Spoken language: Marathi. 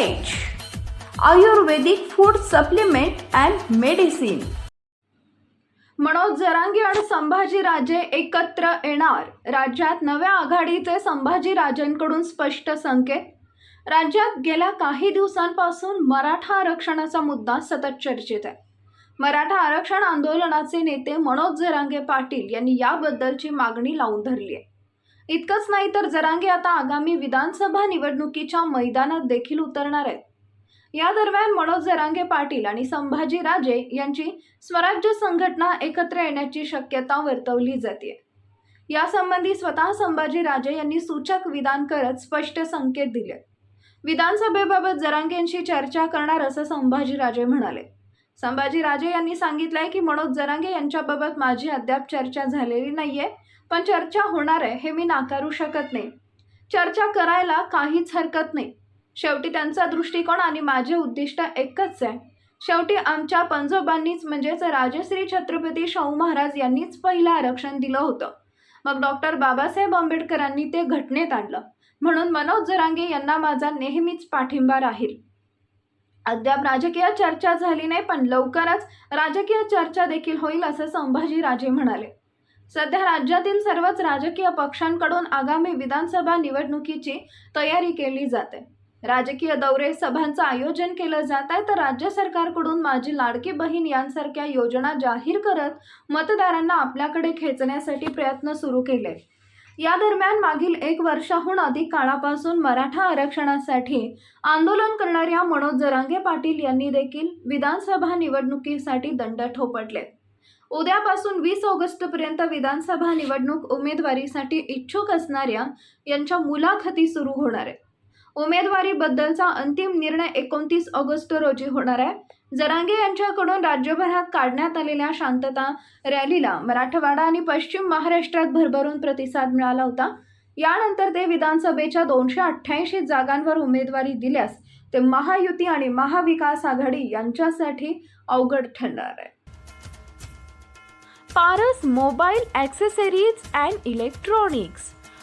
Ayurvedic food supplement and medicine Manoj Jarange आणि संभाजीराजे एकत्र येणार. राज्यात नव्या आघाडीचे संभाजीराजेंकडून स्पष्ट संकेत. राज्यात गेल्या काही दिवसांपासून मराठा आरक्षणाचा मुद्दा सतत चर्चेत आहे. मराठा आरक्षण आंदोलनाचे नेते मनोज जरांगे पाटील यांनी याबद्दलची मागणी लावून धरली आहे. इतकंच नाही तर जरांगे आता आगामी विधानसभा निवडणुकीच्या मैदानात देखील उतरणार आहेत. या दरम्यान मनोज जरांगे पाटील आणि संभाजी राजे यांची स्वराज्य संघटना एकत्र येण्याची शक्यता वर्तवली जाते यासंबंधी स्वतः संभाजी राजे यांनी सूचक विधान करत स्पष्ट संकेत दिले विधानसभेबाबत जरांगेंशी चर्चा करणार असं संभाजी राजे म्हणाले. संभाजीराजे यांनी सांगितलंय की मनोज जरांगे यांच्याबाबत माझी अद्याप चर्चा झालेली नाहीये पण चर्चा होणार आहे हे मी नाकारू शकत नाही. चर्चा करायला काहीच हरकत नाही. शेवटी त्यांचा दृष्टिकोन आणि माझे उद्दिष्ट एकच आहे. शेवटी आमच्या पंजोबांनीच म्हणजेच राजश्री छत्रपती शाहू महाराज यांनीच पहिलं आरक्षण दिलं होतं. मग डॉक्टर बाबासाहेब आंबेडकरांनी ते घटनेत आणलं. म्हणून मनोज जरांगे यांना माझा नेहमीच पाठिंबा राहील. अद्याप राजकीय चर्चा झाली नाही पण लवकरच राजकीय चर्चा देखील होईल असं संभाजीराजे म्हणाले. सध्या राज्यातील सर्वच राजकीय पक्षांकडून आगामी विधानसभा निवडणुकीची तयारी केली जाते. राजकीय दौरे सभांचं आयोजन केलं जात आहे तर राज्य सरकारकडून माझी लाडकी बहीण यांसारख्या योजना जाहीर करत मतदारांना आपल्याकडे खेचण्यासाठी प्रयत्न सुरू केले या दरम्यान मागील एक वर्षाहून अधिक काळापासून मराठा आरक्षणासाठी आंदोलन करणाऱ्या मनोज जरांगे पाटील यांनी देखील विधानसभा निवडणुकीसाठी दंड ठोपटले. उद्यापासून वीस ऑगस्टपर्यंत विधानसभा निवडणूक उमेदवारीसाठी इच्छुक असणाऱ्या यांच्या मुलाखती सुरू होणार आहेत उमेदवारीबद्दलचा अंतिम निर्णय एकोणतीस ऑगस्ट रोजी होणार आहे. जरांगे यांच्याकडून राज्यभरात काढण्यात आलेल्या शांतता रॅलीला मराठवाडा आणि पश्चिम महाराष्ट्रात भरभरून प्रतिसाद मिळाला होता. यानंतर ते विधानसभेच्या दोनशे अठ्ठ्याऐंशी जागांवर उमेदवारी दिल्यास ते महायुती आणि महाविकास आघाडी यांच्यासाठी अवघड ठरणार आहे. Paras mobile accessories and electronics